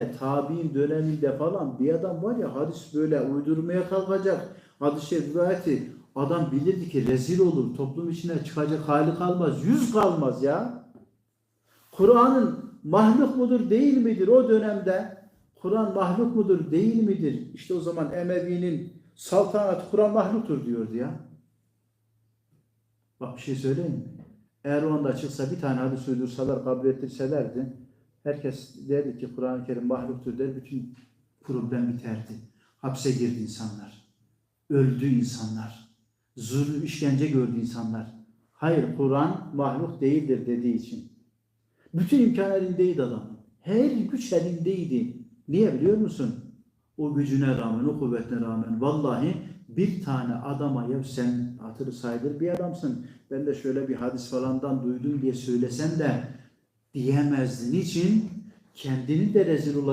tabi'in döneminde falan bir adam var ya hadis böyle uydurmaya kalkacak. Hadis-i adam bilirdi ki rezil olur. Toplum içine çıkacak hali kalmaz. Yüz kalmaz ya. Kur'an'ın mahluk mudur değil midir o dönemde? Kur'an mahluk mudur değil midir? İşte o zaman Emevi'nin saltanatı Kur'an mahluktur diyordu ya. Bak bir şey söyleyeyim mi? Eğer o anda çıksa bir tane hadis uydursalar, kabul ettirselerdi, herkes derdi ki Kur'an-ı Kerim mahluktur der, bütün problem biterdi. Hapse girdi insanlar. Öldü insanlar. Zulüm, işkence gördü insanlar. Hayır, Kur'an mahluk değildir dediği için. Bütün imkan elindeydi adamın. Her güç elindeydi. Niye biliyor musun? O gücüne rağmen, o kuvvetine rağmen vallahi bir tane adama ya sen hatırı sayılır bir adamsın. Ben de şöyle bir hadis falandan duydum diye söylesen de diyemezdi. Niçin? Kendini de rezil olacak.